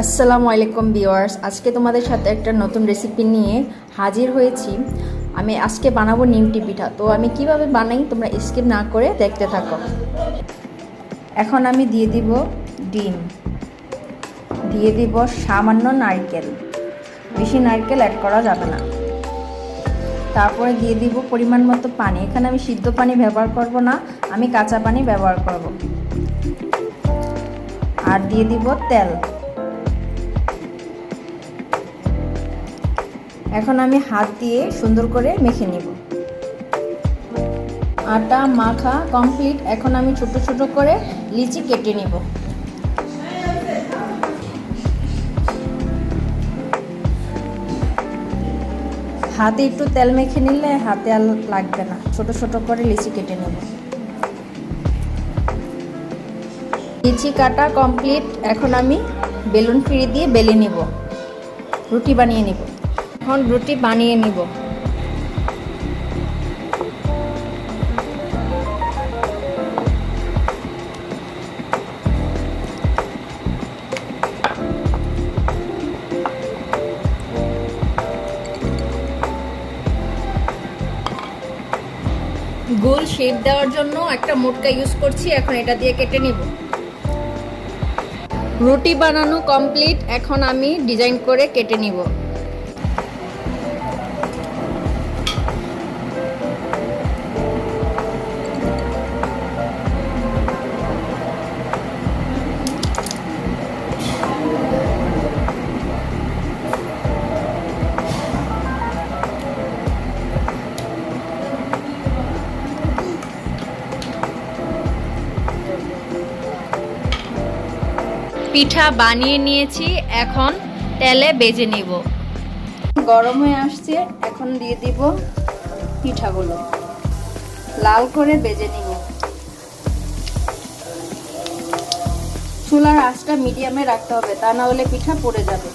আসসালামু আলাইকুম ভিউয়ার্স। আজকে তোমাদের সাথে একটা নতুন রেসিপি নিয়ে হাজির হয়েছি। আমি আজকে বানাবো নিমটি পিঠা। তো আমি কীভাবে বানাই তোমরা স্কিপ না করে দেখতে থাকো। এখন আমি দিয়ে দিব ডিম। দিয়ে দিব সামান্য নারকেল। বেশি নারকেল অ্যাড করা যাবে না। তারপরে দিয়ে দিব পরিমাণ মতো পানি। এখানে আমি সিদ্ধ পানি ব্যবহার করব না। আমি কাঁচা পানি ব্যবহার করব। আর দিয়ে দিব তেল। এখন আমি হাত দিয়ে সুন্দর করে মেখে নিব। আটা মাখা কমপ্লিট। এখন আমি ছোট ছোট করে লিচি কেটে নিব। হাতে একটু তেল মেখে নিলে হাতে আর লাগবে না। ছোট ছোট করে লিচি কেটে নেব। লিচি কাটা কমপ্লিট। এখন আমি বেলুন ফিরে দিয়ে বেলে নিব। রুটি বানিয়ে নিব। এখন রুটি বানিয়ে নিব। গোল শেপ দেওয়ার জন্য একটা মোটকা ইউজ করছি, এখন এটা দিয়ে কেটে নিব। রুটি বানানো কমপ্লিট, এখন আমি ডিজাইন করে কেটে নিব। পিঠা বানিয়ে নিয়েছি, এখন তেলে বেজে নিব। গরম হয়ে আসছে, এখন দিয়ে দিব পিঠাগুলো। লাল করে বেজে নিব। চুলার আঁচটা মিডিয়ামে রাখতে হবে, তা না হলে পিঠা পড়ে যাবে।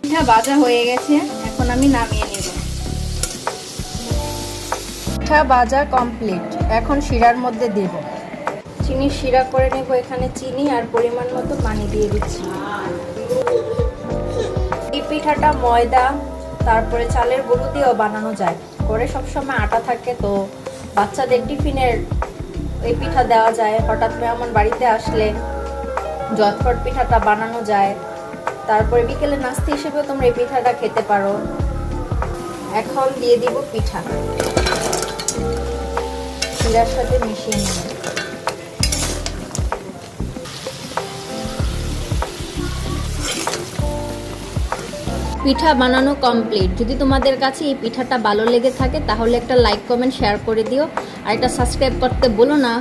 পিঠা ভাজা হয়ে গেছে, এখন আমি নামিয়ে নেব। পিঠা ভাজা কমপ্লিট এখন শিরার মধ্যে দেব। চিনি শিরা করে নেব এখানে চিনি আর পরিমাণ মতো পানি দিয়ে দিচ্ছি। এই পিঠাটা ময়দা, তারপরে চালের গরু দিয়েও বানানো যায়। করে সবসময় আটা থাকে তো বাচ্চাদের টিফিনের এই পিঠা দেওয়া যায়। হঠাৎ মেহমান বাড়িতে আসলে জটফট পিঠাটা বানানো যায়। তারপরে বিকেলে নাস্তা হিসেবেও তোমরা এই পিঠাটা খেতে পারো। এখন দিয়ে দিব পিঠা। শিরার সাথে মিশিয়ে নিন। পিঠা বানানো কমপ্লিট যদি তোমাদের কাছে এই পিঠাটা ভালো লেগে থাকে, তাহলে একটা লাইক কমেন্ট শেয়ার করে দিও। আর এটা সাবস্ক্রাইব করতে বলো না।